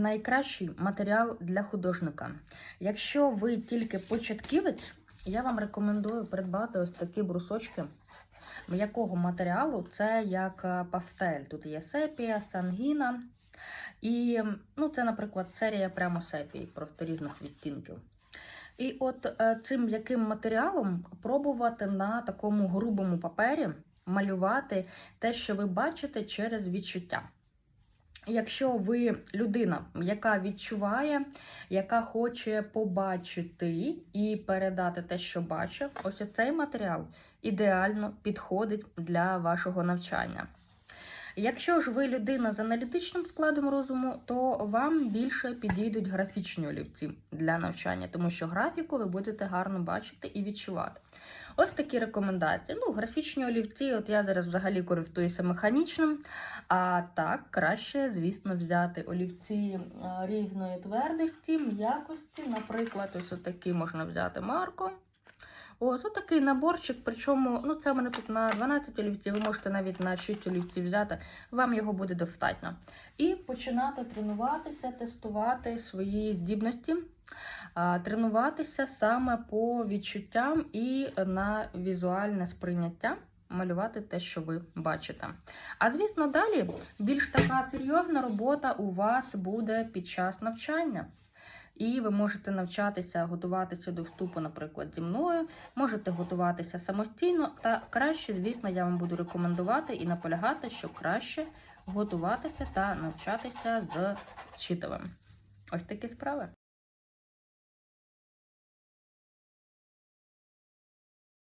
Найкращий матеріал для художника. Якщо ви тільки початківець, я вам рекомендую придбати ось такі брусочки м'якого матеріалу. Це як е, пастель. Тут є сепія, сангіна. І ну, це, наприклад, серія прямо сепій, просто різних відтінків. І от е, цим м'яким матеріалом пробувати на такому грубому папері малювати те, що ви бачите через відчуття. Якщо ви людина, яка відчуває, яка хоче побачити і передати те, що бачив, ось цей матеріал ідеально підходить для вашого навчання. Якщо ж ви людина з аналітичним складом розуму, то вам більше підійдуть графічні олівці для навчання, тому що графіку ви будете гарно бачити і відчувати. Ось такі рекомендації. Ну, графічні олівці, от я зараз взагалі користуюся механічним. А так, краще, звісно, взяти олівці е, різної твердості, м'якості. Наприклад, ось отакий можна взяти марко. Ось отакий наборчик, причому ну, це в мене тут на 12 олівців, ви можете навіть на 6 олівців взяти, вам його буде достатньо. І починати тренуватися, тестувати свої здібності, тренуватися саме по відчуттям і на візуальне сприйняття. Малювати те, що ви бачите. А звісно, далі більш така серйозна робота у вас буде під час навчання. І ви можете навчатися готуватися до вступу, наприклад, зі мною, можете готуватися самостійно, та краще, звісно, я вам буду рекомендувати і наполягати, що краще готуватися та навчатися з вчителем. Ось такі справи.